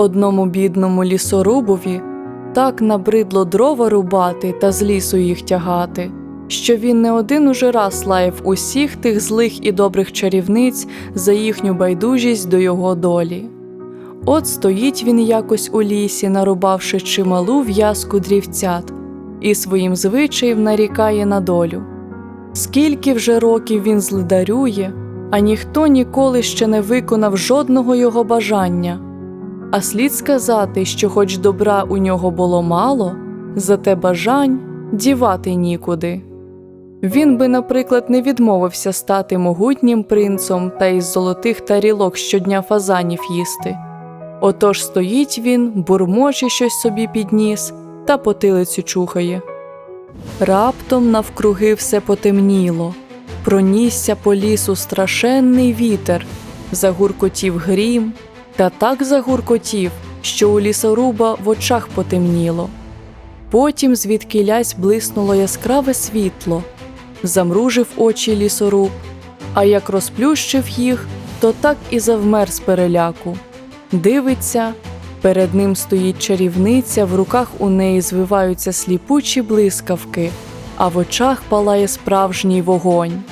Одному бідному лісорубові так набридло дрова рубати та з лісу їх тягати, що він не один уже раз лаяв усіх тих злих і добрих чарівниць за їхню байдужість до його долі. От стоїть він якось у лісі, нарубавши чималу в'язку дрівцят, і своїм звичаєм нарікає на долю. Скільки вже років він злидарює, а ніхто ніколи ще не виконав жодного його бажання. А слід сказати, що, хоч добра у нього було мало, зате бажань дівати нікуди. Він би, наприклад, не відмовився стати могутнім принцом та із золотих тарілок щодня фазанів їсти. Отож стоїть він, бурмоче щось собі підніс та потилицю чухає. Раптом навкруги все потемніло, пронісся по лісу страшенний вітер, загуркотів грім, та так загуркотів, що у лісоруба в очах потемніло. Потім звідкилясь блиснуло яскраве світло, замружив очі лісоруб, а як розплющив їх, то так і завмер з переляку. Дивиться, перед ним стоїть чарівниця, в руках у неї звиваються сліпучі блискавки, а в очах палає справжній вогонь.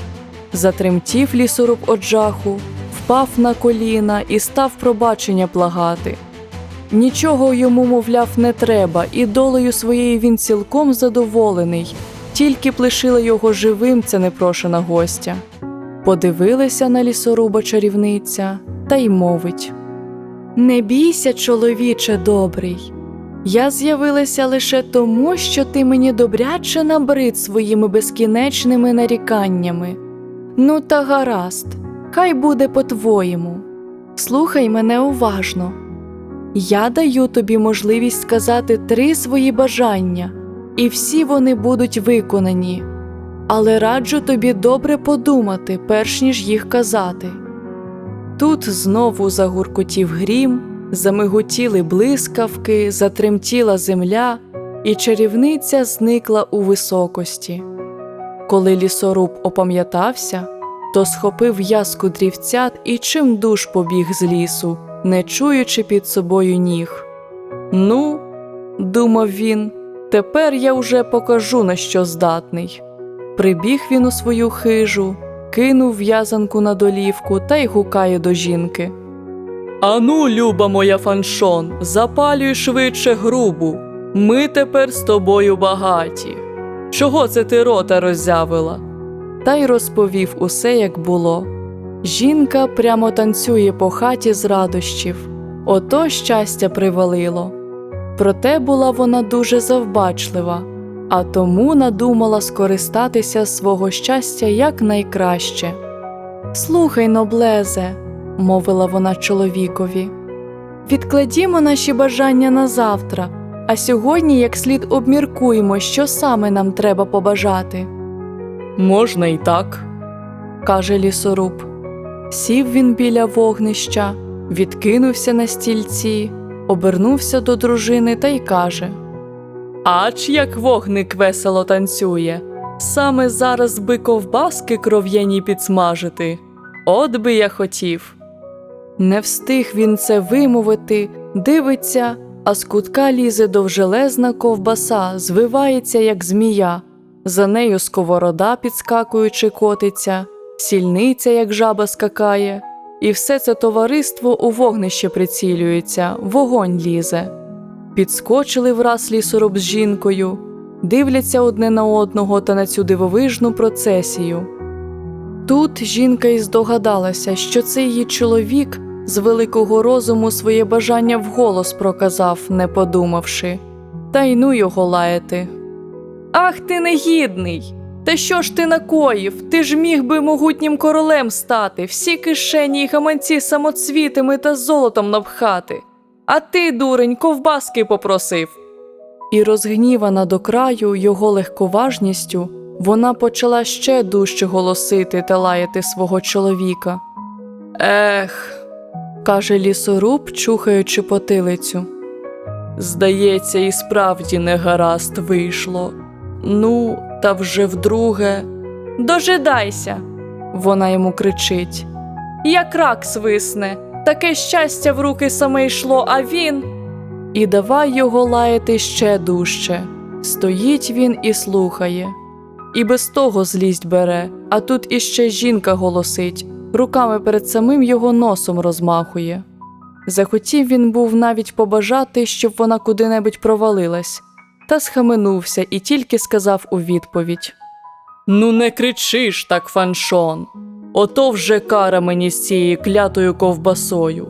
Затремтів лісоруб од жаху, впав на коліна і став пробачення благати. Нічого йому, мовляв, не треба, і долею своєю він цілком задоволений, тільки б лишила його живим ця непрошена гостя. Подивилася на лісоруба чарівниця та й мовить: Не бійся, чоловіче добрий. Я з'явилася лише тому, що ти мені добряче набрид своїми безкінечними наріканнями. Ну, та гаразд, хай буде по-твоєму. Слухай мене уважно. Я даю тобі можливість сказати три свої бажання, і всі вони будуть виконані. Але раджу тобі добре подумати, перш ніж їх казати. Тут знову загуркотів грім, замиготіли блискавки, затремтіла земля, і чарівниця зникла у високості. Коли лісоруб опам'ятався, то схопив в'язку дрівцят і чим душ побіг з лісу, не чуючи під собою ніг. Ну, думав він, тепер я вже покажу, на що здатний. Прибіг він у свою хижу, кинув в'язанку на долівку та й гукає до жінки. Ану, люба моя фаншон, запалюй швидше грубу. Ми тепер з тобою багаті. Чого це ти рота роззявила? Та й розповів усе, як було. Жінка прямо танцює по хаті з радощів, ото щастя привалило. Проте була вона дуже завбачлива, а тому надумала скористатися свого щастя якнайкраще. Слухай, ноблезе, мовила вона чоловікові, відкладімо наші бажання на завтра, а сьогодні як слід обміркуємо, що саме нам треба побажати. Можна і так, каже лісоруб. Сів він біля вогнища, відкинувся на стільці, обернувся до дружини та й каже: Ач як вогник весело танцює. Саме зараз би ковбаски кров'яні підсмажити. От би я хотів. Не встиг він це вимовити, дивиться, а з кутка лізе довжелезна ковбаса, звивається, як змія, за нею сковорода, підскакуючи, котиться, сільниця, як жаба скакає, і все це товариство у вогнище прицілюється, вогонь лізе. Підскочили враз лісоруб з жінкою, дивляться одне на одного та на цю дивовижну процесію. Тут жінка й здогадалася, що це її чоловік з великого розуму своє бажання вголос проказав, не подумавши, та й ну його лаяти. Ах ти негідний! Та що ж ти накоїв? Ти ж міг би могутнім королем стати, всі кишені й гаманці самоцвітами та золотом напхати. А ти, дурень, ковбаски попросив. І розгнівана до краю його легковажністю, вона почала ще дужче голосити та лаяти свого чоловіка. Ех, каже лісоруб, чухаючи потилицю. Здається, і справді негаразд вийшло. Ну, та вже вдруге. Дожидайся, вона йому кричить. Як рак свисне, таке щастя в руки саме йшло, а він. І давай його лаяти ще дужче. Стоїть він і слухає. І без того злість бере, а тут іще жінка голосить, руками перед самим його носом розмахує. Захотів він був навіть побажати, щоб вона куди-небудь провалилась, та схаменувся і тільки сказав у відповідь: Ну, не кричиш так, фаншон. Ото вже кара мені з цією клятою ковбасою.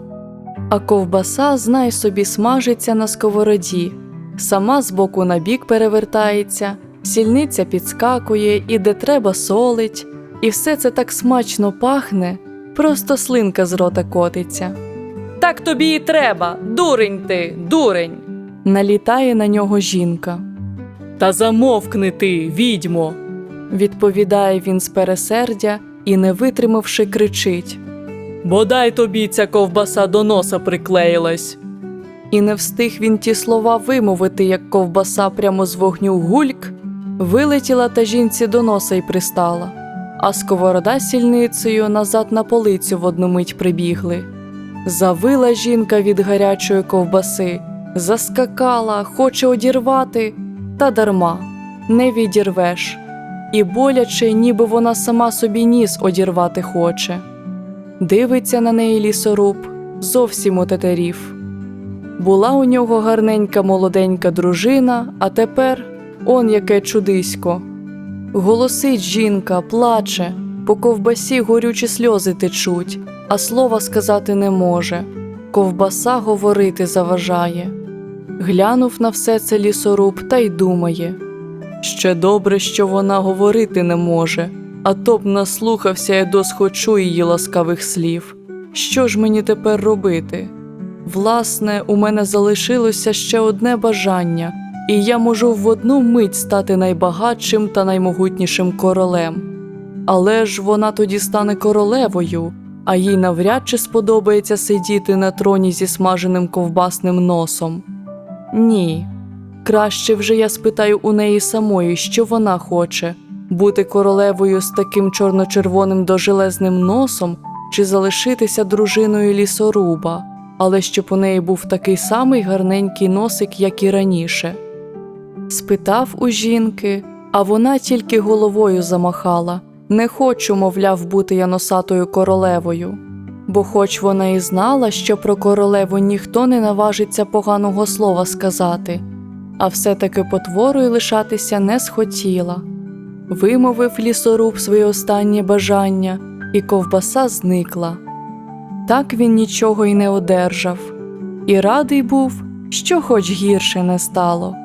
А ковбаса, знай собі, смажиться на сковороді, сама з боку на бік перевертається, сільниця підскакує і де треба солить, і все це так смачно пахне, просто слинка з рота котиться. Так тобі і треба, дурень ти, дурень. Налітає на нього жінка. Та замовкни ти, відьмо. відповідає він з пересердя і, не витримавши, кричить. Бодай тобі ця ковбаса до носа приклеїлась. І не встиг він ті слова вимовити, як ковбаса прямо з вогню гульк, вилетіла та жінці до носа й пристала, а сковорода сільницею назад на полицю в одну мить прибігли. Завила жінка від гарячої ковбаси, заскакала, хоче одірвати, та дарма не відірвеш, і боляче, ніби вона сама собі ніс одірвати хоче. Дивиться на неї лісоруб, зовсім отетерів. Була у нього гарненька молоденька дружина, а тепер он яке чудисько. Голосить жінка, плаче, по ковбасі горючі сльози течуть, а слова сказати не може. Ковбаса говорити заважає. Глянув на все це лісоруб та й думає. Ще добре, що вона говорити не може, а то б наслухався я досхочу її ласкавих слів. Що ж мені тепер робити? Власне, у мене залишилося ще одне бажання, і я можу в одну мить стати найбагатшим та наймогутнішим королем. Але ж вона тоді стане королевою, а їй навряд чи сподобається сидіти на троні зі смаженим ковбасним носом. Ні. Краще вже я спитаю у неї самої, що вона хоче бути королевою з таким чорно-червоним дожелезним носом чи залишитися дружиною лісоруба, але щоб у неї був такий самий гарненький носик, як і раніше. Спитав у жінки, а вона тільки головою замахала не хочу, мовляв, бути я носатою королевою. Бо, хоч вона і знала, що про королеву ніхто не наважиться поганого слова сказати, а все-таки потворою лишатися не схотіла. Вимовив лісоруб своє останнє бажання, і ковбаса зникла. Так він нічого й не одержав, і радий був, що хоч гірше не стало.